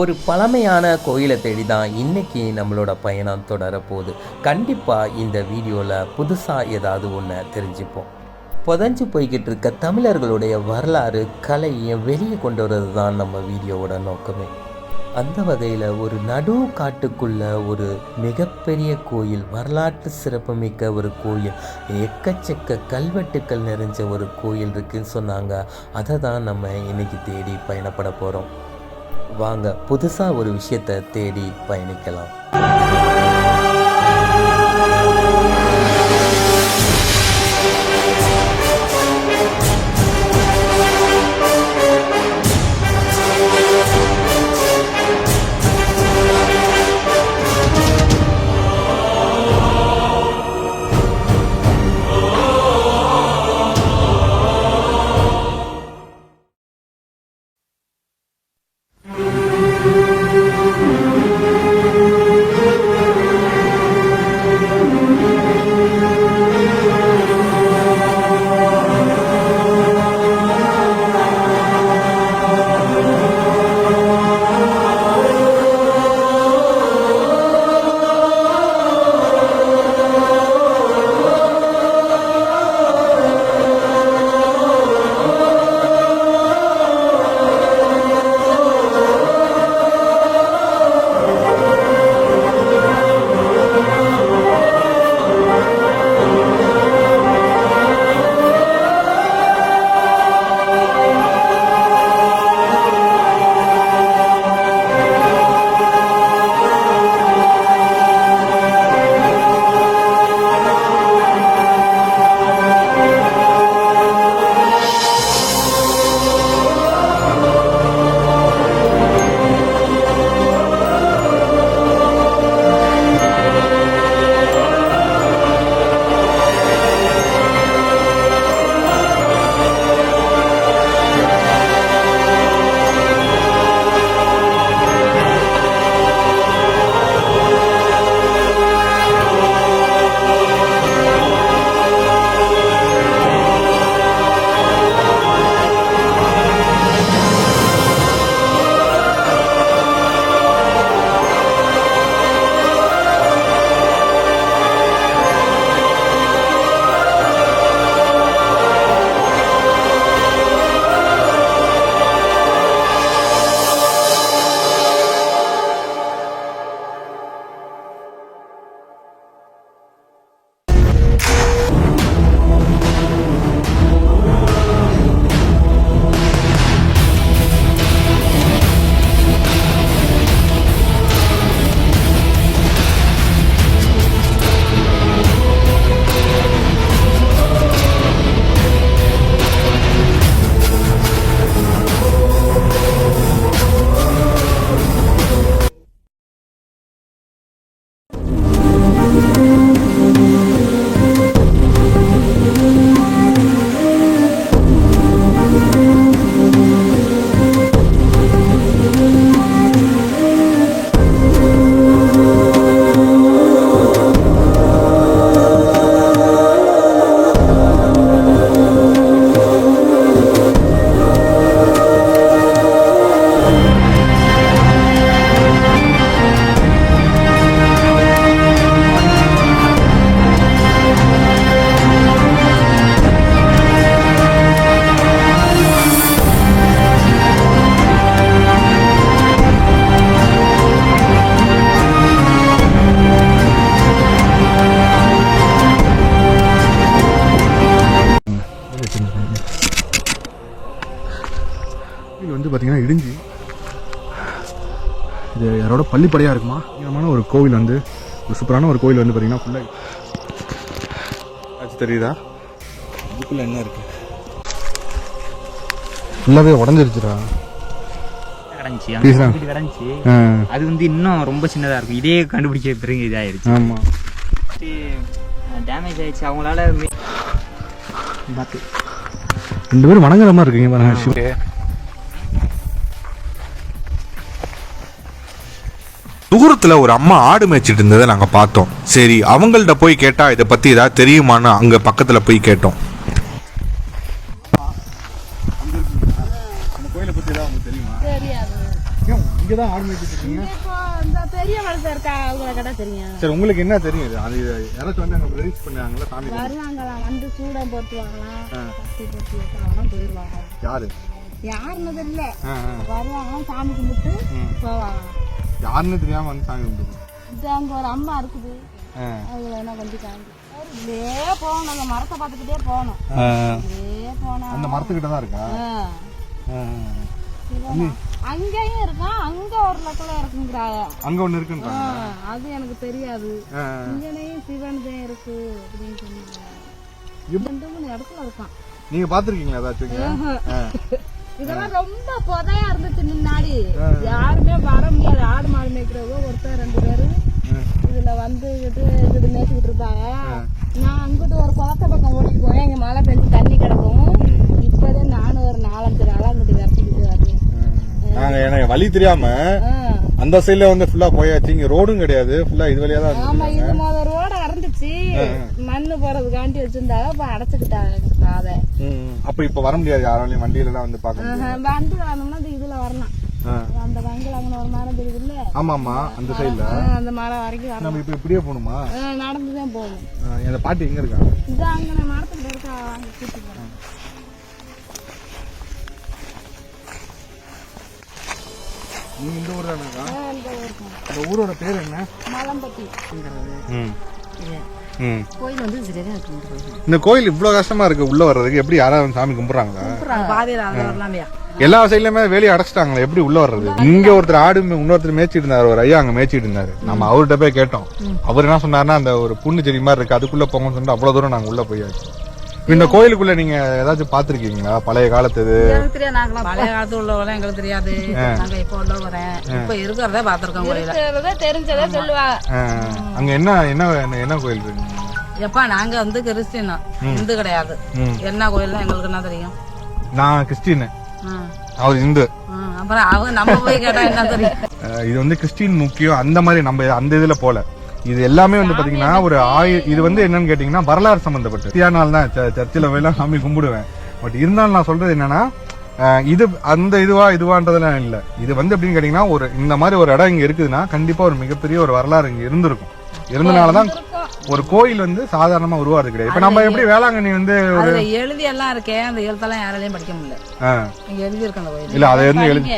ஒரு பழமையான கோயிலை தேடி தான் இன்றைக்கி நம்மளோட பயணம் தொடரப்போகுது. கண்டிப்பாக இந்த வீடியோவில் புதுசாக ஏதாவது ஒன்று தெரிஞ்சுப்போம். புதஞ்சு போய்கிட்டு இருக்க தமிழர்களுடைய வரலாறு கலையை வெளியே கொண்டு வர்றது தான் நம்ம வீடியோவோட நோக்கமே. அந்த வகையில் ஒரு நடு காட்டுக்குள்ள ஒரு மிகப்பெரிய கோயில் வரலாற்று சிறப்புமிக்க ஒரு கோயில் எக்கச்சக்க கல்வெட்டுக்கள் நிறைஞ்ச ஒரு கோயில் இருக்குன்னு சொன்னாங்க. அதை தான் நம்ம இன்னைக்கு தேடி பயணப்பட போகிறோம் வாங்க புதுசாக ஒரு விஷயத்தை தேடி பயணிக்கலாம். பள்ளிப்படையாக இருக்குமா? முக்கியமான ஒரு கோவில் வந்து ஒரு சூப்பரான ஒரு கோவில் வந்து பார்த்தீங்கன்னா ஃபுல்லாக ஆச்சு தெரியுதா? இதுக்குள்ள என்ன இருக்கு? ஃபுல்லாகவே உடஞ்சிருச்சுடா. கிடந்துச்சு அது வந்து இன்னும் ரொம்ப சின்னதா இருக்கும். இதே கண்டுபிடிக்க பிறகு இதாயிருச்சு. ஆமாம் டேமேஜ் ஆயிடுச்சு அவங்களால பார்த்து ரெண்டு பேரும் வணங்குற மாதிரி இருக்கீங்க பாருங்க தூரத்துல ஒரு அம்மா ஆடு மேய்ச்சிட்டு இருந்ததை நாங்க பார்த்தோம். சரி அவங்கள்ட்ட போய் கேட்டா இதை பத்தி ஏதாவது தெரியுமான்னு அங்க பக்கத்துல போய் கேட்டோம். சரி உங்களுக்கு என்ன தெரியும் இது? அது யாராச்சும் வந்து அங்கே ரிலீஸ் பண்ணாங்களா சாமி கும்பிட்டு? வருவாங்களாம் வந்து சூடம் போட்டு வாங்கலாம் யாரு? யாருன்னு தெரியல. வருவாங்களாம் சாமி கும்பிட்டு யாருன்னு தெரியாம வந்து சாமி கும்பிட்டு இது அங்க ஒரு அம்மா இருக்குது. அதுல என்ன கொஞ்சம் காண்டி அப்படியே போகணும் அந்த மரத்தை பார்த்துக்கிட்டே போகணும். அப்படியே போனா அந்த மரத்துக்கிட்ட தான் இருக்கா. அங்கேயும் இருக்கான் அங்க ஒரு லக்கில் இருக்குங்கிறாங்க அங்க ஒண்ணு இருக்குன்றாங்க. அது எனக்கு தெரியாது. இங்கனையும் சிவன் தான் இருக்கு அப்படின்னு சொன்னாங்க. ரெண்டு மூணு இடத்துல இருக்கான். நீங்க பாத்திருக்கீங்களா ஏதாச்சும். இதெல்லாம் ரொம்ப புதையா இருந்துச்சு முன்னாடி. யாருமே வர முடியாது. ஆடு மாடு மேய்க்கிறவங்க ஒருத்தர் ரெண்டு பேரு இதுல வந்துகிட்டு இது மேய்ச்சிக்கிட்டு இருப்பாங்க நான் அங்கிட்டு ஒரு குளத்த பக்கம் ஓடிட்டு போவேன் இங்க மழை பெஞ்சு தண்ணி கிடக்கும். இப்பதான் நானும் ஒரு நாலஞ்சு நாளா அங்கிட்டு விரட்டிக்கிட்டு வரேன். நாங்க எனக்கு வழி தெரியாம. அந்த சைடுல வந்து ஃபுல்லா போயாச்சு. இங்க ரோடும் கிடையாது. ஃபுல்லா இது வழியா தான் ஆமா இது முத ரோட அறந்துச்சு. மண்ணு போறதுக்காண்டி வச்சிருந்தாங்க. இப்ப அடைச்சுக்கிட்டாங்க பாதை. அப்ப இப்ப வர முடியாது யாராலையும் வண்டியில எல்லாம் வந்து பாக்க வண்டி வரணும்னா இந்த இதுல வரலாம். அந்த வங்கில் அங்கே ஒரு மரம் தெரியுதுல்ல ஆமா ஆமா அந்த சைடுல அந்த மரம் வரைக்கும் நம்ம இப்ப இப்படியே போகணுமா? நடந்து தான் போகணும். அந்த பாட்டி எங்க இருக்கா? இது அங்கே இருக்கா வாங்க கூட்டி போகிறேன் நீங்க இந்த ஊர் தானக்கா இந்த ஊரோட பேர் என்ன? மலம்பட்டி. கோயில் வந்து சரியாக இருக்கு இந்த கோயில் இவ்வளவு கஷ்டமா இருக்கு உள்ள வர்றதுக்கு எப்படி யாராவது சாமி கும்பிடுறாங்களா? பாதையில் அதில் வரலாமையா எல்லா சைட்லயுமே வேலையை அடைச்சிட்டாங்களே எப்படி உள்ள வர்றது? இங்க ஒருத்தர் ஆடு இன்னொருத்தர் மேய்ச்சிட்டு இருந்தாரு ஒரு ஐயா அங்க மேய்ச்சிட்டு இருந்தாரு நம்ம அவர்கிட்ட போய் கேட்டோம். அவர் என்ன சொன்னாருன்னா அந்த ஒரு புண்ணு செடி மாதிரி இருக்கு அதுக்குள்ள போங்கன்னு சொல்லிட்டு அவ்வளவு தூரம் நாங்க உள்ள போயாச்சு. இந்த கோயிலுக்குள்ள நீங்க ஏதாச்சும் பாத்திருக்கீங்களா பழைய காலத்து இது பழைய காலத்து உள்ளவங்க எங்களுக்கு தெரியாது. நாங்க இப்ப உள்ளவரேன் இப்ப இருக்கிறத பாத்திருக்கோம் கோயில. தெரிஞ்சதை சொல்லுவாங்க அங்க என்ன என்ன என்ன கோயில் இருக்கு? எப்ப நாங்க வந்து கிறிஸ்டின். இந்து கிடையாது. என்ன கோயில்னு எங்களுக்கு என்ன தெரியும்? நான் கிறிஸ்டின். அவர் இந்து. அப்புறம் அவங்க நம்ம போய் கேட்டா என்ன தெரியும்? இது வந்து கிறிஸ்டின் முக்கியம். அந்த மாதிரி நம்ம அந்த இதுல போல. இது எல்லாமே வந்து பாத்தீங்கன்னா ஒரு ஆயி இது வந்து என்னன்னு கேட்டீங்கன்னா வரலாறு சம்பந்தப்பட்டு கிறிஸ்டியானால் தான் ச- சர்ச்சில் போயெல்லாம் சாமி கும்பிடுவேன். பட் இருந்தாலும் நான் சொல்றது என்னன்னா இது அந்த இதுவா இதுவான்றதெல்லாம் இல்ல. இது வந்து எப்படின்னு கேட்டீங்கன்னா ஒரு இந்த மாதிரி ஒரு இடம் இங்க இருக்குதுன்னா கண்டிப்பா ஒரு மிகப்பெரிய ஒரு வரலாறு இங்க இருந்திருக்கும். இருந்தனாலதான் ஒரு கோயில் வந்து சாதாரணமா உருவாது கிடையாது. இப்ப நம்ம எப்படி வேளாங்கண்ணி வந்து அதுல எழுதி எல்லாம் இருக்கேன் அந்த எழுத்தெல்லாம் யாராலையும் படிக்க முடியல. எழுதி இருக்கு இல்ல அதை வந்து எழுதி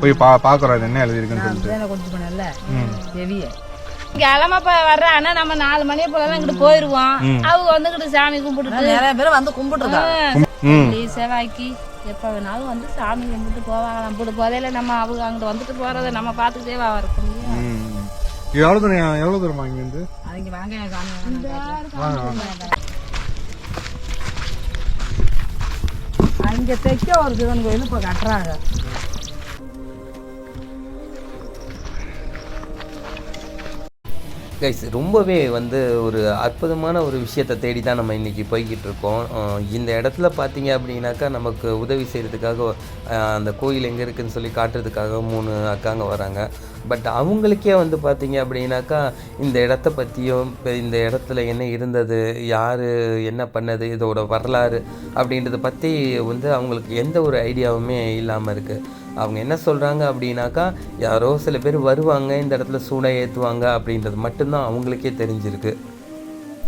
போய் பா பாக்குறோம் என்ன எழுதிருக்குன்னு சொல்லிட்டு. நான் கொஞ்சம் கிழமை இப்போ வர்றாங்கன்னா நம்ம நாலு மணி போல இங்கிட்டு போயிருவோம் அவங்க வந்துகிட்டு சாமி கும்பிட்டுட்டு நிறைய பேர் வந்து கும்பிட்டு செவ்வாய்க்கு எப்போ வேணாலும் வந்து சாமி கும்பிட்டு போவாங்க நம்ம போதையில நம்ம அவங்க அங்கிட்டு வந்துட்டு போறதை நம்ம பார்த்துக்கிட்டே வா இருக்க முடியும் எவ்வளவு தூரம் எவ்வளவு தூரமா இங்க இருந்து? அவங்க வாங்க சாமி. அங்க தைக்க ஒரு சிவன் கோயில் இப்ப கட்டுறாங்க. கைஸ் ரொம்பவே வந்து ஒரு அற்புதமான ஒரு விஷயத்தை தேடி தான் நம்ம இன்றைக்கி போய்கிட்டு இருக்கோம் இந்த இடத்துல பார்த்தீங்க அப்படின்னாக்கா நமக்கு உதவி செய்கிறதுக்காக அந்த கோயில் எங்கே இருக்குதுன்னு சொல்லி காட்டுறதுக்காக மூணு அக்காங்க வராங்க. பட் அவங்களுக்கே வந்து பார்த்தீங்க அப்படின்னாக்கா இந்த இடத்த பற்றியும் இப்போ இந்த இடத்துல என்ன இருந்தது யார் என்ன பண்ணது இதோட வரலாறு அப்படின்றத பற்றி வந்து அவங்களுக்கு எந்த ஒரு ஐடியாவுமே இல்லாமல் இருக்குது அவங்க என்ன சொல்கிறாங்க அப்படின்னாக்கா யாரோ சில பேர் வருவாங்க இந்த இடத்துல சூடை ஏற்றுவாங்க அப்படின்றது மட்டும்தான் அவங்களுக்கே தெரிஞ்சிருக்கு.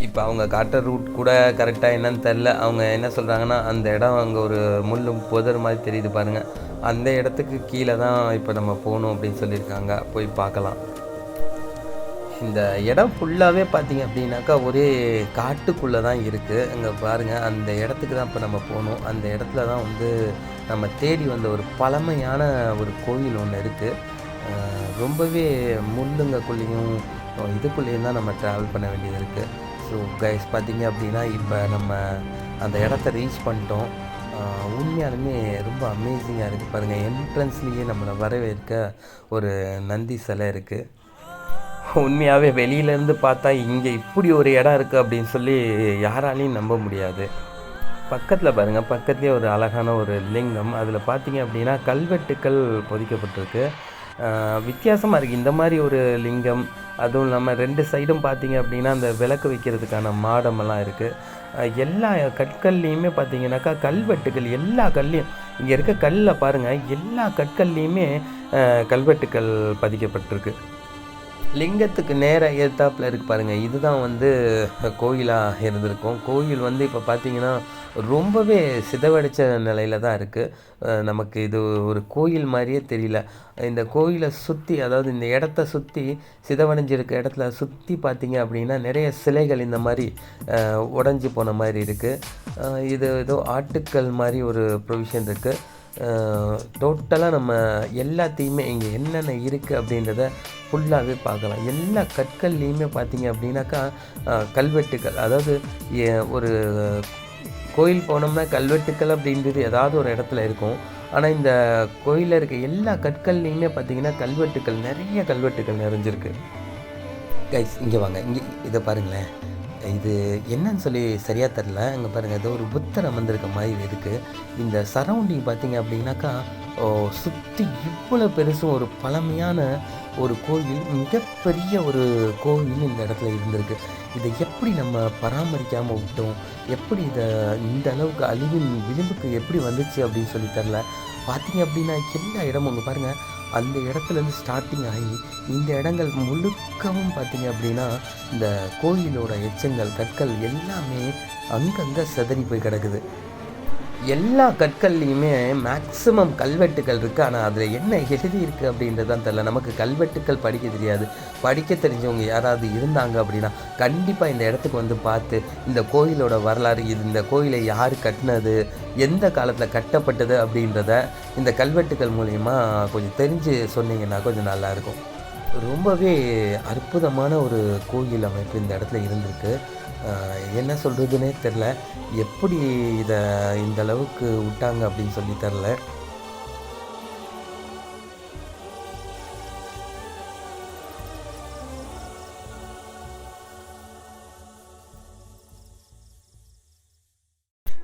இப்போ அவங்க காட்டுற ரூட் கூட கரெக்டாக என்னன்னு தெரில அவங்க என்ன சொல்கிறாங்கன்னா அந்த இடம் அங்கே ஒரு முள் புதர் மாதிரி தெரியுது பாருங்கள் அந்த இடத்துக்கு கீழே தான் இப்போ நம்ம போகணும் அப்படின்னு சொல்லியிருக்காங்க. போய் பார்க்கலாம். இந்த இடம் ஃபுல்லாகவே பார்த்தீங்க அப்படின்னாக்கா ஒரே காட்டுக்குள்ளே தான் இருக்குது அங்கே பாருங்கள் அந்த இடத்துக்கு தான் இப்போ நம்ம போகணும். அந்த இடத்துல தான் வந்து நம்ம தேடி வந்த ஒரு பழமையான ஒரு கோவில் ஒன்று இருக்குது ரொம்பவே முள்ளுங்கக்குள்ளேயும் இதுக்குள்ளேயும் தான் நம்ம ட்ராவல் பண்ண வேண்டியது இருக்குது ஸோ கைஸ் பார்த்தீங்க அப்படின்னா இப்போ நம்ம அந்த இடத்த ரீச் பண்ணிட்டோம். உண்மையாலுமே ரொம்ப அமேசிங்காக இருக்குது பாருங்கள் என்ட்ரன்ஸ்லேயே நம்மளை வரவேற்க ஒரு நந்தி சிலை இருக்குது உண்மையாகவே வெளியிலேருந்து பார்த்தா இங்கே இப்படி ஒரு இடம் இருக்குது அப்படின்னு சொல்லி யாராலையும் நம்ப முடியாது. பக்கத்தில் பாருங்கள் பக்கத்துலேயே ஒரு அழகான ஒரு லிங்கம். அதில் பார்த்தீங்க அப்படின்னா கல்வெட்டுக்கள் பொதிக்கப்பட்டிருக்கு. வித்தியாசமாக இருக்குது இந்த மாதிரி ஒரு லிங்கம் அதுவும் இல்லாமல் ரெண்டு சைடும் பார்த்தீங்க அப்படின்னா அந்த விளக்கு வைக்கிறதுக்கான மாடமெல்லாம் இருக்குது எல்லா கற்கள்லேயுமே பார்த்தீங்கன்னாக்கா கல்வெட்டுகள் எல்லா கல்லையும் இங்கே இருக்க கல்லில் பாருங்கள் எல்லா கற்கள்லேயுமே கல்வெட்டுக்கள் பதிக்கப்பட்டிருக்கு. லிங்கத்துக்கு நேராக ஏத்தாப்புல இருக்குது பாருங்கள் இதுதான் வந்து கோயிலாக இருந்திருக்கும். கோயில் வந்து இப்போ பார்த்தீங்கன்னா ரொம்பவே சிதவடைச்ச நிலையில தான் இருக்குது நமக்கு இது ஒரு கோயில் மாதிரியே தெரியல. இந்த கோயிலை சுற்றி அதாவது இந்த இடத்த சுற்றி சிதவடைஞ்சிருக்க இடத்துல சுற்றி பார்த்தீங்க அப்படின்னா நிறைய சிலைகள் இந்த மாதிரி உடஞ்சி போன மாதிரி இருக்குது இது ஏதோ ஆட்டுக்கல் மாதிரி ஒரு ப்ரொவிஷன் இருக்குது டோட்டலாக நம்ம எல்லாத்தையுமே இங்கே என்னென்ன இருக்குது அப்படின்றத ஃபுல்லாகவே பார்க்கலாம். எல்லா கற்கள்லேயுமே பார்த்தீங்க அப்படின்னாக்கா கல்வெட்டுக்கள் அதாவது ஒரு கோயில் போனோம்னா கல்வெட்டுக்கள் அப்படின்றது ஏதாவது ஒரு இடத்துல இருக்கும். ஆனால் இந்த கோயிலில் இருக்க எல்லா கற்கள்லேயுமே பார்த்திங்கன்னா கல்வெட்டுக்கள் நிறைய கல்வெட்டுக்கள் நிறைஞ்சிருக்கு. கைஸ் இங்கே வாங்க. இங்கே இதை பாருங்களேன். இது என்னன்னு சொல்லி சரியாக தெரில இங்கே பாருங்கள் ஏதோ ஒரு புத்தர் அமர்ந்திருக்க மாதிரி இருக்குது இந்த சரௌண்டிங் பார்த்தீங்க அப்படின்னாக்கா சுற்றி இவ்வளோ பெருசும் ஒரு பழமையான ஒரு கோயில் மிகப்பெரிய ஒரு கோயில் இந்த இடத்துல இருந்திருக்கு. இதை எப்படி நம்ம பராமரிக்காமல் விட்டோம்? எப்படி இதை இந்த அளவுக்கு அழிவின் விளிம்புக்கு எப்படி வந்துச்சு அப்படின்னு சொல்லி தெரில பார்த்தீங்க அப்படின்னா எல்லா இடமும் அங்கே பாருங்கள் அந்த இடத்துலேருந்து ஸ்டார்டிங் ஆகி இந்த இடங்கள் முழுக்கவும் பார்த்தீங்க அப்படின்னா இந்த கோயிலோட எச்சங்கள் கற்கள் எல்லாமே அங்கங்கே சிதறி போய் கிடக்குது. எல்லா கற்கள்லையுமே மேக்ஸிமம் கல்வெட்டுகள் இருக்குது ஆனால் அதில் என்ன எழுதி இருக்குது அப்படின்றது தான் தெரில நமக்கு கல்வெட்டுக்கள் படிக்க தெரியாது. படிக்க தெரிஞ்சவங்க யாராவது இருந்தாங்க அப்படின்னா கண்டிப்பாக இந்த இடத்துக்கு வந்து பார்த்து இந்த கோயிலோட வரலாறு இது இந்த கோயிலை யார் கட்டினது எந்த காலத்தில் கட்டப்பட்டது அப்படின்றத இந்த கல்வெட்டுக்கள் மூலயமா கொஞ்சம் தெரிஞ்சு சொன்னீங்கன்னா கொஞ்சம் நல்லாயிருக்கும் ரொம்பவே அற்புதமான ஒரு கோயில் அமைப்பு இந்த இடத்துல இருந்திருக்கு. என்ன சொல்கிறதுனே தெரில எப்படி இதை இந்த அளவுக்கு விட்டாங்க அப்படின்னு சொல்லி தெரில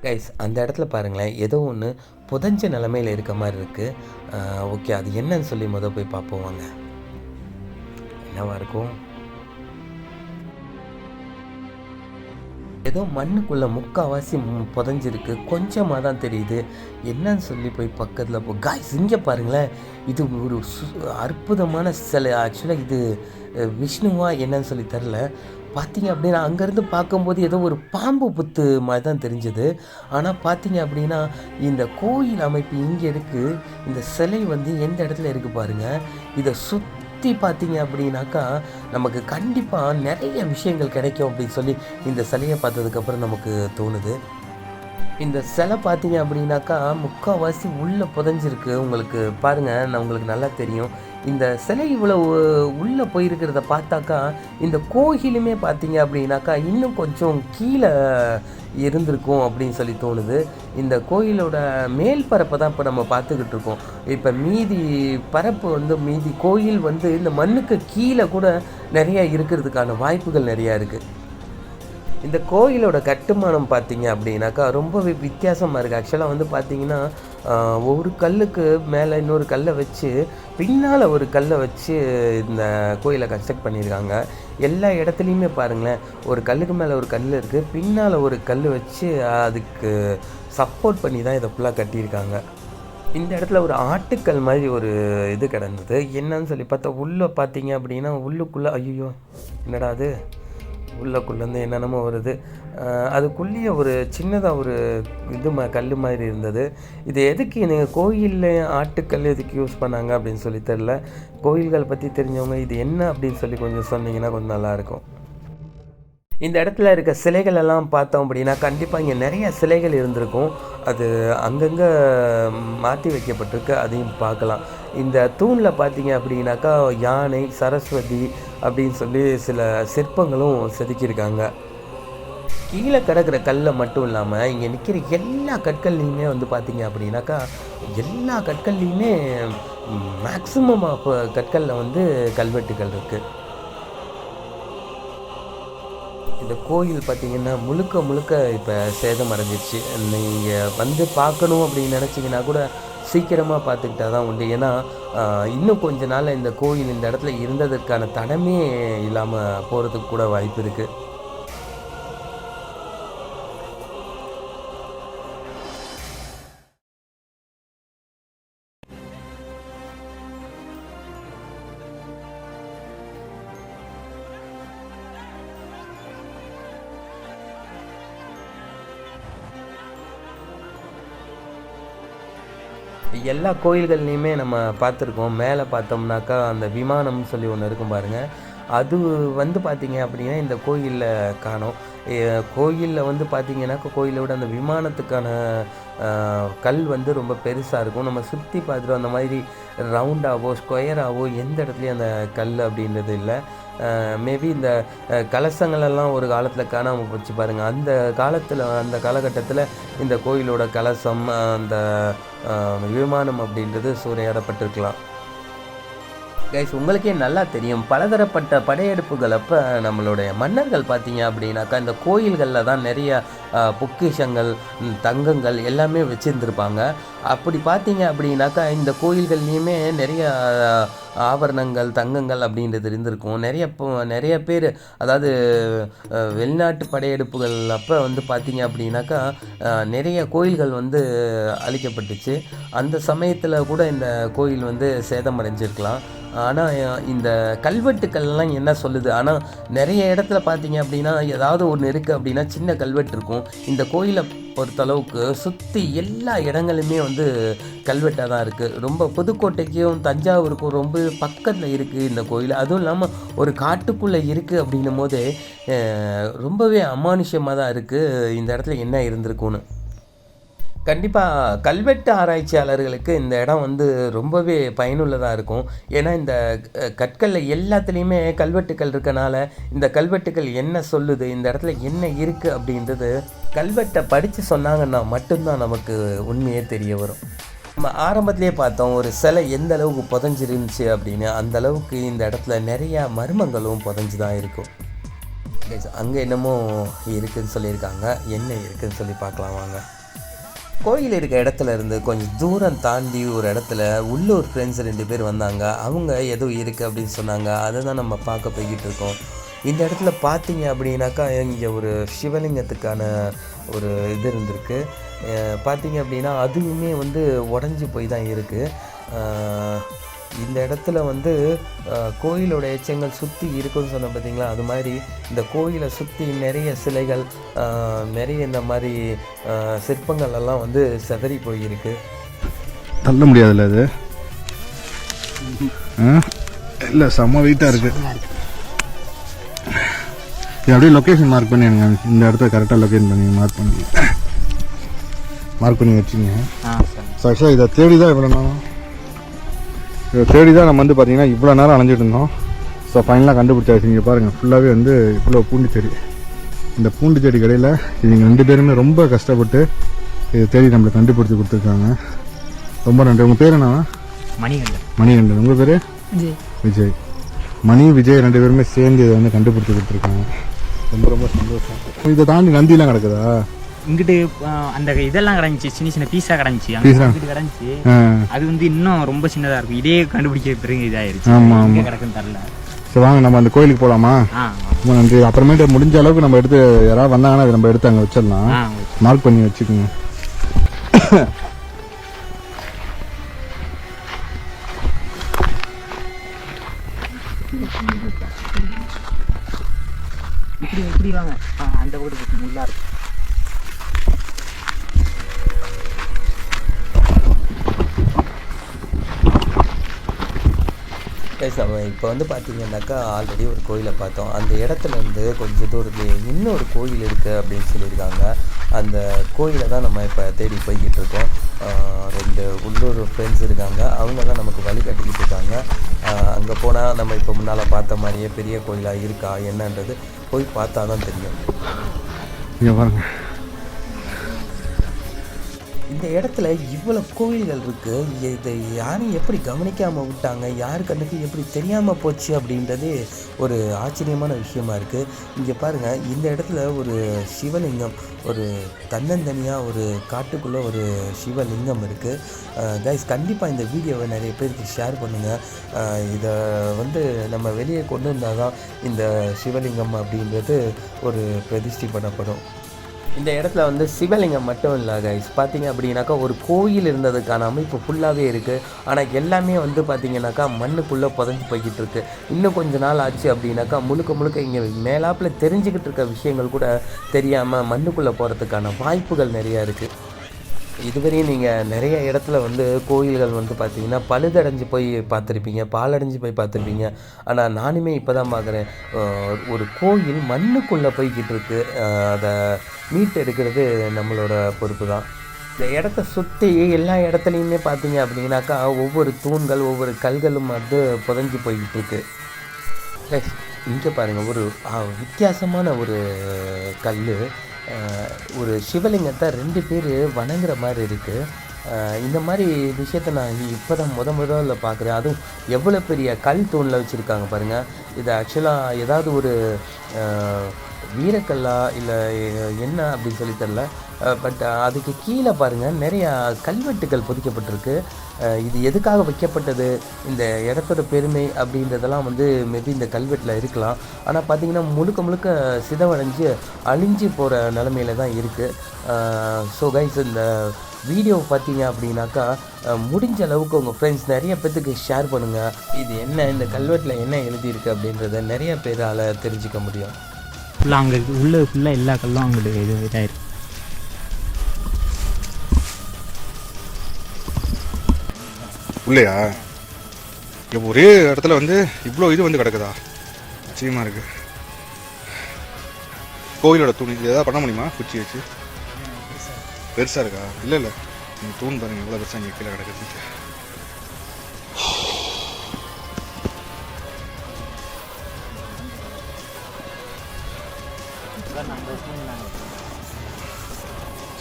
கைஸ் அந்த இடத்துல பாருங்களேன். ஏதோ ஒன்று புதஞ்ச நிலமையில் இருக்க மாதிரி இருக்குது ஓகே அது என்னன்னு சொல்லி முத போய் பார்ப்போம் வாங்க. என்னவாக இருக்கும்? ஏதோ மண்ணுக்குள்ளே முக்கால்வாசி புதஞ்சிருக்கு. கொஞ்சமாக தான் தெரியுது. என்னன்னு சொல்லி போய் பக்கத்தில் போ காய்ஸ் இங்கே பாருங்களேன். இது ஒரு சு- அற்புதமான சிலை. ஆக்சுவலாக இது விஷ்ணுவா என்னன்னு சொல்லி தெரில பார்த்தீங்க அப்படின்னா அங்கேருந்து பார்க்கும்போது ஏதோ ஒரு பாம்பு புத்து மாதிரி தான் தெரிஞ்சது. ஆனால் பார்த்தீங்க அப்படின்னா இந்த கோயில் அமைப்பு இங்கே இருக்குது இந்த சிலை வந்து எந்த இடத்துல இருக்குது பாருங்கள் இதை சுற்றி பார்த்தீங்க அப்படின்னாக்கா நமக்கு கண்டிப்பாக நிறைய விஷயங்கள் கிடைக்கும் அப்படின்னு சொல்லி இந்த சிலையை பார்த்ததுக்கப்புறம் நமக்கு தோணுது. இந்த சிலை பார்த்தீங்க அப்படின்னாக்கா முக்கால்வாசி உள்ளே புதைஞ்சிருக்கு. உங்களுக்கு பாருங்கள் நான் உங்களுக்கு நல்லா தெரியும். இந்த சிலை இவ்வளவு உள்ளே போயிருக்கிறத பார்த்தாக்கா இந்த கோயிலுமே பார்த்தீங்க அப்படின்னாக்கா இன்னும் கொஞ்சம் கீழே இருந்திருக்கும் அப்படின்னு சொல்லி தோணுது. இந்த கோயிலோட மேல் பரப்பை தான் இப்போ நம்ம பார்த்துக்கிட்டு இருக்கோம். இப்போ மீதி பரப்பு வந்து மீதி கோயில் வந்து இந்த மண்ணுக்கு கீழே கூட நிறையா இருக்கிறதுக்கான வாய்ப்புகள் நிறையா இருக்குது இந்த கோயிலோட கட்டுமானம் பார்த்தீங்க அப்படின்னாக்கா ரொம்பவே வித்தியாசமாக இருக்குது ஆக்சுவலாக வந்து பார்த்தீங்கன்னா ஒரு கல்லுக்கு மேலே இன்னொரு கல்லை வச்சு பின்னால் ஒரு கல்லை வச்சு இந்த கோயிலை கன்ஸ்ட்ரக்ட் பண்ணியிருக்காங்க. எல்லா இடத்துலையுமே பாருங்களேன் ஒரு கல்லுக்கு மேலே ஒரு கல் இருக்குது பின்னால் ஒரு கல் வச்சு அதுக்கு சப்போர்ட் பண்ணி தான் இதை ஃபுல்லாக கட்டியிருக்காங்க. இந்த இடத்துல ஒரு ஆட்டுக்கல் மாதிரி ஒரு இது கிடந்தது. என்னன்னு சொல்லி பார்த்தா உள்ளே பார்த்தீங்க அப்படின்னா உள்ளுக்குள்ளே ஐயோ என்னடா அது? உள்ளக்குள்ளேருந்து என்னென்னமோ வருது. அதுக்குள்ளேயே ஒரு சின்னதாக ஒரு இது மா கல் மாதிரி இருந்தது. இது எதுக்கு நீங்கள் கோயிலில் ஆட்டுக்கல் எதுக்கு யூஸ் பண்ணாங்க அப்படின்னு சொல்லி தெரில. கோயில்கள் பற்றி தெரிஞ்சவங்க இது என்ன அப்படின்னு சொல்லி கொஞ்சம் சொன்னீங்கன்னா கொஞ்சம் நல்லாயிருக்கும் இந்த இடத்துல இருக்க சிலைகள் எல்லாம் பார்த்தோம் அப்படின்னா கண்டிப்பாக இங்கே நிறைய சிலைகள் இருந்திருக்கும். அது அங்கங்கே மாற்றி வைக்கப்பட்டிருக்கு. அதையும் பார்க்கலாம். இந்த தூணில் பார்த்தீங்க அப்படின்னாக்கா யானை சரஸ்வதி அப்படின்னு சொல்லி சில சிற்பங்களும் செதுக்கியிருக்காங்க. கீழே கிடக்கிற கல்லை மட்டும் இல்லாமல் இங்கே நிற்கிற எல்லா கற்கள்லையுமே வந்து பார்த்தீங்க அப்படின்னாக்கா எல்லா கற்கள்லையுமே மேக்ஸிமம் ஆஃப் கற்களில் வந்து கல்வெட்டுகள் இருக்குது இந்த கோயில் பார்த்தீங்கன்னா முழுக்க முழுக்க இப்போ சேதம் அடைஞ்சிருச்சு நீங்கள் வந்து பார்க்கணும் அப்படின்னு நினச்சிங்கன்னா கூட சீக்கிரமாக பார்த்துக்கிட்டா தான் உண்டு. ஏன்னா இன்னும் கொஞ்ச நாள் இந்த கோயில் இந்த இடத்துல இருந்ததற்கான தடமே இல்லாமல் போகிறதுக்கு கூட வாய்ப்பு இருக்குது எல்லா கோயில்கள்லையுமே நம்ம பார்த்துருக்கோம். மேலே பார்த்தோம்னாக்கா அந்த விமானம்னு சொல்லி ஒன்று இருக்கும் பாருங்கள் அது வந்து பார்த்தீங்க அப்படின்னா இந்த கோயிலில் காணும். கோயிலில் வந்து பார்த்தீங்கன்னாக்கா கோயிலை விட அந்த விமானத்துக்கான கல் வந்து ரொம்ப பெருசாக இருக்கும். நம்ம சுற்றி பார்த்துட்டு அந்த மாதிரி ரவுண்டாவோ ஸ்கொயராகவோ எந்த இடத்துலையும் அந்த கல் அப்படின்றது இல்லை. மேபி இந்த கலசங்களெல்லாம் ஒரு காலத்தில் காணாமல் போச்சு பாருங்கள் அந்த காலத்தில் அந்த காலகட்டத்தில் இந்த கோயிலோட கலசம் அந்த விமானம் அப்படின்றது சூறையாடப்பட்டிருக்கலாம். கைஸ் உங்களுக்கே நல்லா தெரியும். பலதரப்பட்ட படையெடுப்புகள் அப்போ நம்மளுடைய மன்னர்கள் பார்த்தீங்க அப்படின்னாக்கா இந்த கோயில்களில் தான் நிறைய பொக்கிஷங்கள் தங்கங்கள் எல்லாமே வச்சுருந்துருப்பாங்க. அப்படி பார்த்தீங்க அப்படின்னாக்கா இந்த கோயில்கள்லேயுமே நிறைய ஆபரணங்கள் தங்கங்கள் அப்படின்றது இருந்திருக்கும். நிறைய நிறைய பேர் அதாவது வெளிநாட்டு படையெடுப்புகள் அப்போ வந்து பார்த்தீங்க அப்படின்னாக்கா நிறைய கோயில்கள் வந்து அழிக்கப்பட்டுச்சு. அந்த சமயத்தில் கூட இந்த கோயில் வந்து சேதமடைஞ்சிருக்கலாம். ஆனால் இந்த கல்வெட்டுக்கள்லாம் என்ன சொல்லுது? ஆனால் நிறைய இடத்துல பார்த்தீங்க அப்படின்னா ஏதாவது ஒன்று இருக்குது அப்படின்னா சின்ன கல்வெட்டு இருக்கும். இந்த கோயிலை பொறுத்தளவுக்கு சுற்றி எல்லா இடங்களுமே வந்து கல்வெட்டாக தான் இருக்குது ரொம்ப புதுக்கோட்டைக்கும் தஞ்சாவூருக்கும் ரொம்ப பக்கத்தில் இருக்குது இந்த கோயில். அதுவும் இல்லாமல் ஒரு காட்டுக்குள்ளே இருக்குது அப்படின்னும் போது ரொம்பவே அமானுஷ்யமாக தான் இருக்குது இந்த இடத்துல என்ன இருந்திருக்கும்னு. கண்டிப்பாக கல்வெட்டு ஆராய்ச்சியாளர்களுக்கு இந்த இடம் வந்து ரொம்பவே பயனுள்ளதாக இருக்கும். ஏன்னா இந்த கற்களில் எல்லாத்துலேயுமே கல்வெட்டுக்கள் இருக்கனால இந்த கல்வெட்டுக்கள் என்ன சொல்லுது இந்த இடத்துல என்ன இருக்குது அப்படின்றது கல்வெட்டை படித்து சொன்னாங்கன்னா மட்டும்தான் நமக்கு உண்மையே தெரிய வரும். நம்ம ஆரம்பத்திலே பார்த்தோம் ஒரு சிலை எந்த அளவுக்கு புதஞ்சிருந்துச்சு அப்படின்னு அந்த அளவுக்கு இந்த இடத்துல நிறையா மர்மங்களும் புதஞ்சு தான் இருக்கும். அங்கே என்னமோ இருக்குதுன்னு சொல்லியிருக்காங்க என்ன இருக்குதுன்னு சொல்லி பார்க்கலாம் வாங்க. கோயில் இருக்க இடத்துல இருந்து கொஞ்சம் தூரம் தாண்டி ஒரு இடத்துல உள்ளூர் ஃப்ரெண்ட்ஸ் ரெண்டு பேர் வந்தாங்க. அவங்க ஏதோ இருக்குது அப்படின்னு சொன்னாங்க. அதை தான் நம்ம பார்க்க போய்கிட்டு இருக்கோம். இந்த இடத்துல பார்த்தீங்க அப்படின்னாக்கா இங்கே ஒரு சிவலிங்கத்துக்கான ஒரு இது இருந்திருக்கு. பார்த்தீங்க அப்படின்னா அதுவுமே வந்து உடஞ்சி போய் தான் இருக்குது இந்த இடத்துல வந்து கோயிலோட எச்சங்கள் சுற்றி இருக்குன்னு சொன்ன பார்த்தீங்களா அது மாதிரி இந்த கோயிலை சுற்றி நிறைய சிலைகள் நிறைய இந்த மாதிரி சிற்பங்கள் எல்லாம் வந்து சிதறி போயிருக்கு. தள்ள முடியாதுல்ல அது? இல்லை செம்ம வெயிட்டாக இருக்கு. இது அப்படியே லொக்கேஷன் மார்க் பண்ணி எனக்கு அனுப்பிச்சு. இந்த இடத்த கரெக்டாக லொக்கேஷன் பண்ணி மார்க் பண்ணி மார்க் பண்ணி வச்சுங்க ஸோ ஆக்சுவலாக இதை தேடி தான் இவ்வளோ நேரம் இதை தேடி தான் நம்ம வந்து பார்த்தீங்கன்னா இவ்வளோ நேரம் அலைஞ்சிட்டு இருந்தோம். ஸோ ஃபைனலாக கண்டுபிடிச்சாச்சு. இங்கே பாருங்கள் ஃபுல்லாகவே வந்து இவ்வளோ பூண்டு செடி. இந்த பூண்டு செடி கடையில் இவங்க ரெண்டு பேருமே ரொம்ப கஷ்டப்பட்டு இதை தேடி நம்மளை கண்டுபிடிச்சி கொடுத்துருக்காங்க. ரொம்ப நன்றி. உங்கள் பேர் என்னன்னா மணிகண்டன். மணிகண்டன். உங்கள் பேர்? விஜய். மணி விஜய் ரெண்டு பேருமே சேர்ந்து இதை வந்து கண்டுபிடிச்சி கொடுத்துருக்காங்க. ரொம்ப ரொம்ப சந்தோஷம். இதை தாண்டி நந்திலாம் கிடக்குதா? இங்கிட்டு அந்த இதெல்லாம் கிடந்துச்சு சின்ன சின்ன பீஸா கிடந்துச்சு? அங்கிட்டு கிடந்துச்சு அது வந்து இன்னும் ரொம்ப சின்னதா இருக்கும். இதே கண்டுபிடிக்க பிறகு இதாயிருச்சு. ஆமா, ஆமா. கிடக்குன்னு தெரியல. சரி வாங்க நம்ம அந்த கோயிலுக்கு ரொம்ப நன்றி. அப்புறமேட்டு முடிஞ்ச அளவுக்கு நம்ம எடுத்து யாராவது வந்தாங்கன்னா அதை நம்ம எடுத்து அங்கே வச்சிடலாம். மார்க் பண்ணி வச்சுக்கோங்க. இப்படி இப்படி வாங்க. அந்த வீடு நல்லா இருக்கும் கைஸ் நம்ம இப்போ வந்து பார்த்தீங்கன்னாக்கா ஆல்ரெடி ஒரு கோயிலை பார்த்தோம். அந்த இடத்துல இருந்து கொஞ்சம் தூரத்துலேயே இன்னொரு கோயில் இருக்குது அப்படின்னு சொல்லியிருக்காங்க. அந்த கோயிலை தான் நம்ம இப்போ தேடி போய்கிட்டு இருக்கோம். ரெண்டு உள்ளூர் ஃப்ரெண்ட்ஸ் இருக்காங்க. அவங்க தான் நமக்கு வழி கட்டிக்கிட்டு இருக்காங்க. அங்கே போனால் நம்ம இப்போ முன்னால் பார்த்த மாதிரியே பெரிய கோயிலாக இருக்கா என்னன்றது போய் பார்த்தா தான் தெரியும். இங்கே பாருங்கள் இந்த இடத்துல இவ்வளோ கோயில்கள் இருக்குது இதை யாரும் எப்படி கவனிக்காமல் விட்டாங்க? யார் கண்ணுக்கு எப்படி தெரியாமல் போச்சு அப்படின்றதே ஒரு ஆச்சரியமான விஷயமா இருக்குது இங்கே பாருங்கள் இந்த இடத்துல ஒரு சிவலிங்கம் ஒரு தன்னந்தனியாக ஒரு காட்டுக்குள்ளே ஒரு சிவலிங்கம் இருக்குது கைஸ் கண்டிப்பாக இந்த வீடியோவை நிறைய பேருக்கு ஷேர் பண்ணுங்கள் இதை வந்து நம்ம வெளியே கொண்டு வந்தால் தான் இந்த சிவலிங்கம் அப்படின்றது ஒரு பிரதிஷ்டி பண்ணப்படும். இந்த இடத்துல வந்து சிவலிங்கம் மட்டும் இல்லை கைஸ் பார்த்தீங்க அப்படின்னாக்கா ஒரு கோயில் இருந்ததுக்கான அமைப்பு ஃபுல்லாகவே இருக்குது ஆனால் எல்லாமே வந்து பார்த்தீங்கன்னாக்கா மண்ணுக்குள்ளே புதஞ்சு போய்கிட்டு இருக்கு. இன்னும் கொஞ்ச நாள் ஆச்சு அப்படின்னாக்கா முழுக்க முழுக்க இங்கே மேலாப்பில் தெரிஞ்சுக்கிட்டு இருக்க விஷயங்கள் கூட தெரியாமல் மண்ணுக்குள்ளே போகிறதுக்கான வாய்ப்புகள் நிறையா இருக்குது இதுவரையும் நீங்கள் நிறைய இடத்துல வந்து கோயில்கள் வந்து பார்த்தீங்கன்னா பழுதடைஞ்சு போய் பார்த்துருப்பீங்க பாலடைஞ்சு போய் பார்த்துருப்பீங்க. ஆனால் நானுமே இப்போ தான் பார்க்குறேன் ஒரு கோயில் மண்ணுக்குள்ளே போய்கிட்டு இருக்கு. அதை அதை மீட்டெடுக்கிறது நம்மளோட பொறுப்பு தான் இந்த இடத்த சுற்றி எல்லா இடத்துலையுமே பார்த்தீங்க அப்படின்னாக்கா ஒவ்வொரு தூண்கள் ஒவ்வொரு கல்களும் வந்து புதஞ்சு போய்கிட்டு இருக்கு. இங்கே பாருங்கள் ஒரு வித்தியாசமான ஒரு கல் ஒரு சிவலிங்கத்தை ரெண்டு பேர் வணங்குற மாதிரி இருக்குது இந்த மாதிரி விஷயத்தை நான் இப்போ தான் முத முதல்ல பார்க்குறேன் அதுவும் எவ்வளோ பெரிய கல் தூணில் வச்சுருக்காங்க பாருங்கள் இது ஆக்சுவலாக ஏதாவது ஒரு வீரக்கல்லா இல்லை என்ன அப்படின்னு சொல்லி தெரில பட் அதுக்கு கீழே பாருங்கள் நிறையா கல்வெட்டுகள் பொதிக்கப்பட்டிருக்கு. இது எதுக்காக வைக்கப்பட்டது? இந்த இடத்தோட பெருமை அப்படின்றதெல்லாம் வந்து மேபி இந்த கல்வெட்டில் இருக்கலாம். ஆனால் பார்த்திங்கன்னா முழுக்க முழுக்க சிதவடைஞ்சு அழிஞ்சு போகிற நிலமையில தான் இருக்குது ஸோ கைஸ் இந்த வீடியோ பார்த்தீங்க அப்படின்னாக்கா முடிஞ்ச அளவுக்கு உங்கள் ஃப்ரெண்ட்ஸ் நிறைய பேர்த்துக்கு ஷேர் பண்ணுங்கள் இது என்ன இந்த கல்வெட்டில் என்ன எழுதியிருக்கு அப்படின்றத நிறைய பேரால் தெரிஞ்சுக்க முடியும். ஃபுல்லாக அங்கே உள்ள ஃபுல்லாக எல்லா கல்லும் அங்கிட்டு இது இதாயிருக்கு. உள்ளையா? இப்போ ஒரே இடத்துல வந்து இவ்வளோ இது வந்து கிடக்குதா? நிச்சயமாக இருக்கு. கோயிலோட தூண் இது எதாவது பண்ண முடியுமா? குச்சி வச்சு? பெருசாக இருக்கா? இல்லை இல்லை. நீங்கள் தூண் பாருங்க எவ்வளோ பெருசாக இங்கே கீழே கிடக்குது.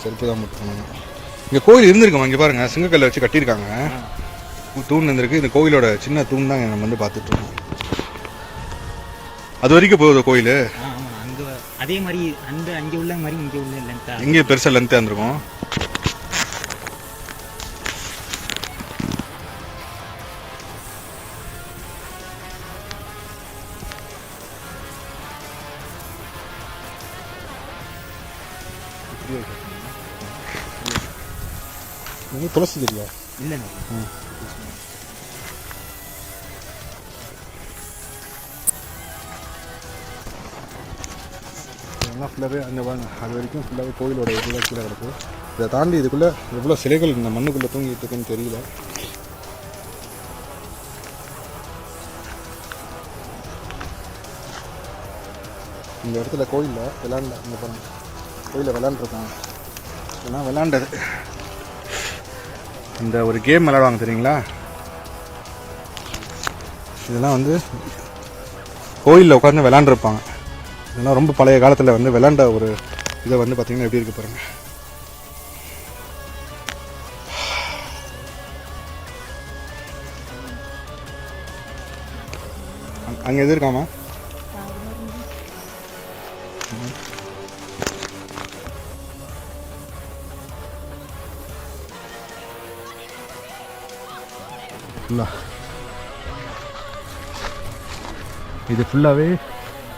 செருப்பு தான் போட்டு போனாங்க இங்கே கோயில் இருந்திருக்கோம்? இங்கே பாருங்கள் சிங்கக்கல்லை வச்சு கட்டியிருக்காங்க. தூண் இருந்திருக்கு. இந்த கோயிலோட சின்ன தூண் தான் நம்ம வந்து பார்த்துட்டு இருக்கோம். அது வரைக்கும் போகுது கோயில்? அங்கே அதே மாதிரி அந்த அங்கே உள்ள மாதிரி இங்கே உள்ள லென்த்தாக எங்கே பெருசாக லென்த்தாக இருந்திருக்கும். துளசி தெரியா? இல்லைண்ணே ஃபுல்லாகவே அங்கே பாருங்க அது வரைக்கும் ஃபுல்லாகவே கோயிலோட இதுதான் கீழே கிடக்கு. இதை தாண்டி இதுக்குள்ளே எவ்வளோ சிலைகள் இந்த மண்ணுக்குள்ளே தூங்கிட்டு இருக்குன்னு தெரியல. இந்த இடத்துல கோயிலில் விளாண்ட இந்த பாருங்க. கோயிலில் விளாண்டுருக்காங்க. இதெல்லாம் விளாண்டது. இந்த ஒரு கேம் விளாடுவாங்க தெரியுங்களா? இதெல்லாம் வந்து கோயிலில் உட்காந்து விளாண்டுருப்பாங்க. இதெல்லாம் ரொம்ப பழைய காலத்தில் வந்து விளாண்ட ஒரு இதை வந்து பார்த்தீங்கன்னா எப்படி இருக்கு பாருங்க. அங்கே எது இருக்காமா ஃபுல்லாக இது ஃபுல்லாகவே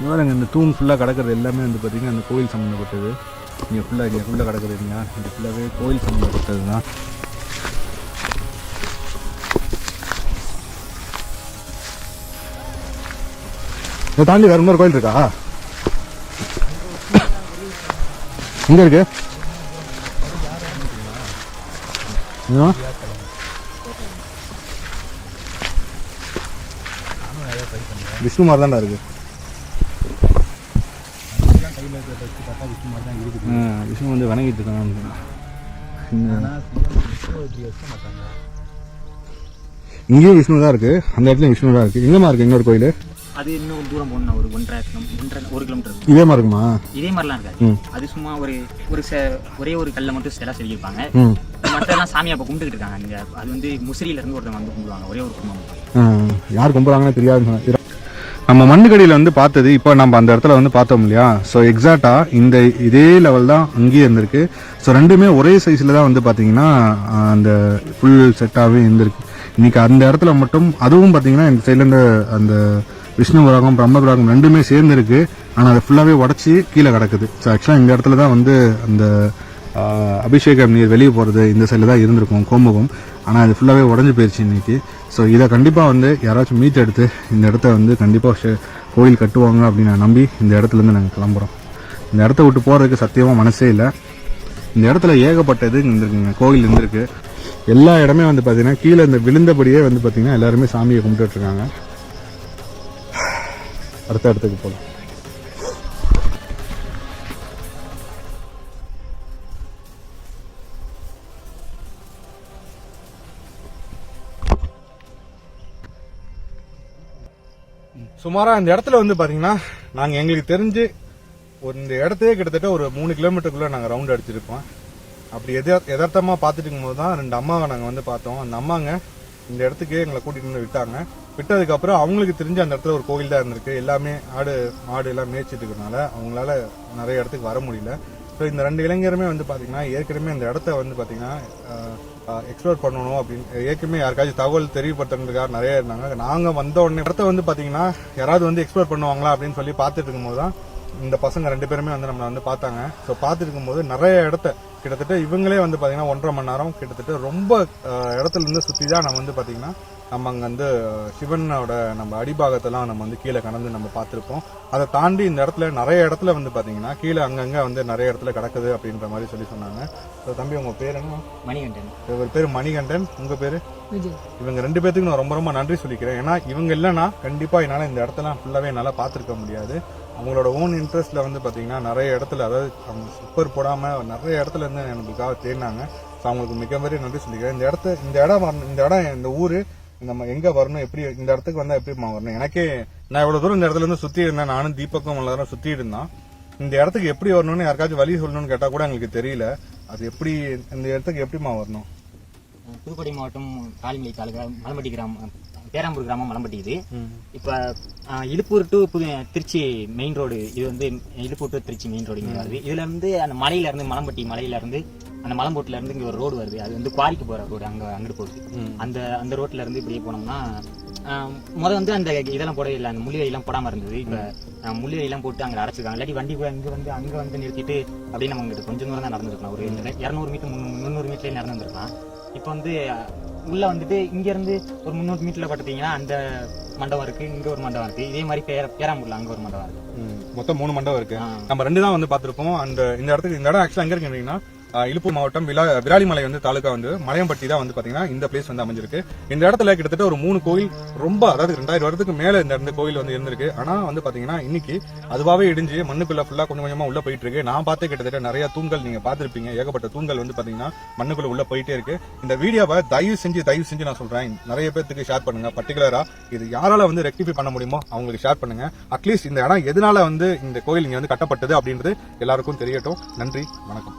பாருங்க இந்த தூண் ஃபுல்லாக கிடக்கிறது எல்லாமே வந்து பார்த்திங்கன்னா அந்த கோயில் சம்மந்தப்பட்டது இங்கே ஃபுல்லாக இங்கே ஃபுல்லாக கிடக்குது இல்லையா இது ஃபுல்லாகவே கோயில் சம்மந்தப்பட்டது தான். இதை தாண்டி வேறு இன்னொரு கோயில் இருக்கா? எங்கே இருக்கு? விஷ்ணு மாதிரி தான்டா இருக்குது ஆ, விஷ்ணு வந்து வணங்கிட்டு இருக்காங்க இங்கேயும் விஷ்ணு தான் இருக்கு. அந்த இடத்துலயும் விஷ்ணு தான் இருக்கு. எங்கம்மா இருக்கு? இன்னொரு கோயில்? அது இன்னும் தூரம் போகணும். ஒரு ஒன்றரை ஒரு கிலோமீட்டர் இதே மாதிரி இருக்குமா? இதே மாதிரிலாம் இருக்காது. அது சும்மா ஒரு ஒரு ஒரே ஒரு கல்லை மட்டும் சிலை செஞ்சிருப்பாங்க ம். மற்றெல்லாம் சாமியை அப்போ கும்பிட்டுக்கிட்டு இருக்காங்க. அங்கே அது வந்து முசிறியில இருந்து ஒருத்தவங்க வந்து கும்பிடுவாங்க. ஒரே ஒரு குடும்பம். ஆ, யார் கும்பிட்றாங்கன்னு தெரியாது நம்ம மண்ணுக்கடியில் வந்து பார்த்தது இப்போ நம்ம அந்த இடத்துல வந்து பார்த்தோம் இல்லையா? ஸோ எக்ஸாக்டாக இந்த இதே லெவல் தான் அங்கேயே இருந்திருக்கு. ஸோ ரெண்டுமே ஒரே சைஸில் தான் வந்து பார்த்தீங்கன்னா அந்த ஃபுல் செட்டாகவே இருந்திருக்கு. இன்னைக்கு அந்த இடத்துல மட்டும் அதுவும் பார்த்தீங்கன்னா இந்த சைட்லேருந்து அந்த விஷ்ணு புராகம் பிரம்ம புராகம் ரெண்டுமே சேர்ந்துருக்கு. ஆனால் அதை ஃபுல்லாகவே உடச்சி கீழே கிடக்குது. ஸோ ஆக்சுவலாக இந்த இடத்துல தான் வந்து அந்த அபிஷேகம் நீர் வெளியே போகிறது இந்த சைடில் தான் இருந்திருக்கும் கோமுகம். ஆனால் அது ஃபுல்லாகவே உடஞ்சி போயிடுச்சு இன்றைக்கி ஸோ இதை கண்டிப்பாக வந்து யாராச்சும் மீட் எடுத்து இந்த இடத்த வந்து கண்டிப்பாக கோயில் கட்டுவாங்க அப்படின்னு நான் நம்பி இந்த இடத்துலேருந்து நாங்கள் கிளம்புறோம். இந்த இடத்த விட்டு போகிறதுக்கு சத்தியமாக மனசே இல்லை. இந்த இடத்துல ஏகப்பட்டது இருந்திருக்குங்க கோயில் இருந்திருக்கு. எல்லா இடமே வந்து பார்த்தீங்கன்னா கீழே இந்த விழுந்தபடியே வந்து பார்த்தீங்கன்னா எல்லாருமே சாமியை கும்பிட்டுட்ருக்காங்க அடுத்த இடத்துக்கு போகலாம் சுமாராக இந்த இடத்துல வந்து பார்த்தீங்கன்னா நாங்கள் எங்களுக்கு தெரிஞ்சு ஒரு இந்த இடத்தையே கிட்டத்தட்ட ஒரு மூணு கிலோமீட்டருக்குள்ளே நாங்கள் ரவுண்ட் அடிச்சிருப்போம் அப்படி எதார் எதார்த்தமாக பார்த்துட்டு இருக்கும்போது தான் ரெண்டு அம்மாவை நாங்கள் வந்து பார்த்தோம். அந்த அம்மாங்க இந்த இடத்துக்கே எங்களை கூட்டிகிட்டு வந்து விட்டாங்க. விட்டதுக்கப்புறம் அவங்களுக்கு தெரிஞ்ச அந்த இடத்துல ஒரு கோயில் தான் இருந்திருக்கு. எல்லாமே ஆடு மாடு எல்லாம் மேய்ச்சிட்டு இருக்கறனால அவங்களால நிறைய இடத்துக்கு வர முடியல. ஸோ இந்த ரெண்டு இளைஞருமே வந்து பார்த்தீங்கன்னா ஏற்கனவே இந்த இடத்த வந்து பார்த்தீங்கன்னா எக்ஸ்ப்ளோர் பண்ணணும் அப்படின்னு ஏற்கனவே யாருக்காச்சும் தகவல் தெரிவிப்படுத்துறதுக்காக நிறைய இருந்தாங்க. நாங்கள் வந்த உடனே இடத்த வந்து பார்த்தீங்கன்னா யாராவது வந்து எக்ஸ்ப்ளோர் பண்ணுவாங்களா அப்படின்னு சொல்லி பார்த்துட்டு இருக்கும்போது தான் இந்த பசங்க ரெண்டு பேருமே வந்து நம்மளை வந்து பார்த்தாங்க. ஸோ பார்த்துட்டு இருக்கும்போது நிறைய இடத்த கிட்டத்தட்ட இவங்களே வந்து பார்த்தீங்கன்னா ஒன்றரை மணி நேரம் கிட்டத்தட்ட ரொம்ப இடத்துல இருந்து சுற்றி தான் நம்ம வந்து பார்த்தீங்கன்னா நம்ம அங்க வந்து சிவனோட நம்ம அடிபாகத்தெல்லாம் நம்ம வந்து கீழே கடந்து நம்ம பார்த்திருப்போம். அதை தாண்டி இந்த இடத்துல நிறைய இடத்துல வந்து பாத்தீங்கன்னா கீழே அங்கங்க வந்து நிறைய இடத்துல கிடக்குது அப்படின்ற மாதிரி சொல்லி சொன்னாங்க. ஸோ தம்பி உங்க பேர் என்ன? மணிகண்டன். இவர் பேர் மணிகண்டன். உங்க பேரு? விஜய். இவங்க ரெண்டு பேத்துக்கு நான் ரொம்ப ரொம்ப நன்றி சொல்லிக்கிறேன். ஏன்னா இவங்க இல்லைன்னா கண்டிப்பா என்னால இந்த இடத்தெல்லாம் ஃபுல்லாவே என்னால பார்த்திருக்க முடியாது. அவங்களோட ஓன் இன்ட்ரெஸ்ட்ல வந்து பாத்தீங்கன்னா நிறைய இடத்துல அதாவது அவங்க சூப்பர் போடாம நிறைய இடத்துல இருந்து எனக்குக்காக தேடினாங்க. ஸோ அவங்களுக்கு மிகப்பெரிய நன்றி சொல்லிக்கிறேன். இந்த இடத்த இந்த இடம் இந்த இடம் இந்த ஊரு நம்ம எங்க வரணும் எப்படி இந்த இடத்துக்கு வந்தா எப்படிமா வரணும்? எனக்கே நான் இவ்வளவு தூரம் இந்த இடத்துல இருந்து சுத்தி இருந்தேன். நானும் தீபக்கும் எல்லாரும் சுத்தி இருந்தான். இந்த இடத்துக்கு எப்படி வரணும்னு யாருக்காச்சும் வழி சொல்லணும்னு கேட்டா கூட எங்களுக்கு தெரியல. அது எப்படி இந்த இடத்துக்கு எப்படிமா வரணும்? புதுக்கோட்டை மாவட்டம் காலிமலை தாலுகா மலமட்டி கிராமம். பேராம்பூர் கிராமம் மலம்பட்டி இது இப்போ இழுப்பூர் டு புது திருச்சி மெயின் ரோடு இது வந்து Iluppur to Trichy main road இங்கே வருது. இதுல இருந்து அந்த மலையில இருந்து மலம்பட்டி மலையில இருந்து அந்த மலம்போட்டில இருந்து இங்க ஒரு ரோடு வருது. அது வந்து குவாரிக்கு போற ரோடு அங்க அங்கிட்டு போகுது. அந்த அந்த ரோட்ல இருந்து இப்படியே போனோம்னா முத வந்து அந்த இதெல்லாம் போடவே இல்லை அந்த முள்ளியை எல்லாம் போடாம இருந்தது. இப்ப முள்ளியை எல்லாம் போட்டு அங்க அடைச்சிருக்காங்க. இல்லாட்டி வண்டி போய் அங்க வந்து அங்க வந்து நிறுத்திட்டு அப்படியே நம்ம இங்கிட்டு கொஞ்சம் தூரம் தான் நடந்துருக்கலாம். ஒரு இரநூறு மீட்டர் முந்நூறு மீட்டர்லேயே நடந்து வந்திருக்கலாம் இப்போ வந்து உள்ள வந்துட்டு இங்க இருந்து ஒரு முந்நூறு மீட்டர்ல பார்த்தீங்கன்னா அந்த மண்டபம் இருக்கு இங்க ஒரு மண்டபம் இருக்கு. இதே மாதிரி பேர பேராம்பூர்ல அங்க ஒரு மண்டபம் இருக்கு. ம், மொத்தம் மூணு மண்டபம் இருக்கு. ஆ. நம்ம ரெண்டு தான் வந்து பார்த்திருப்போம் அந்த இந்த இடத்துக்கு இந்த இடம் ஆக்சுவலா எங்க இருக்கு இழுப்பு மாவட்டம் விலா விராலிமலை வந்து தாலுகா வந்து மலையம்பட்டி தான் வந்து பாத்தீங்கன்னா இந்த பிளேஸ் வந்து அமைஞ்சிருக்கு. இந்த இடத்துல கிட்டத்தட்ட ஒரு மூணு கோயில் ரொம்ப அதாவது ரெண்டாயிரம் வருடத்துக்கு மேல இந்த இந்த கோயில் வந்து இருந்திருக்கு. ஆனா வந்து பாத்தீங்கன்னா இன்னைக்கு அதுவாவே இடிஞ்சு மண்ணுக்குள்ள ஃபுல்லா கொஞ்சம் கொஞ்சமா உள்ள போயிட்டு இருக்கு. நான் பார்த்து கிட்டத்தட்ட நிறைய தூண்கள் நீங்க பாத்திருப்பீங்க ஏகப்பட்ட தூண்கள் வந்து பாத்தீங்கன்னா மண்ணுக்குள்ள உள்ள போயிட்டே இருக்கு. இந்த வீடியோவை தயவு செஞ்சு தயவு செஞ்சு நான் சொல்றேன். நிறைய பேர்த்துக்கு ஷேர் பண்ணுங்க. பர்டிகுலரா இது யாரால வந்து ரெக்டிஃபை பண்ண முடியுமோ அவங்களுக்கு ஷேர் பண்ணுங்க. அட்லீஸ்ட் இந்த இடம் எதனால வந்து இந்த கோயில் இங்க வந்து கட்டப்பட்டது அப்படின்றது எல்லாருக்கும் தெரியட்டும். நன்றி வணக்கம்.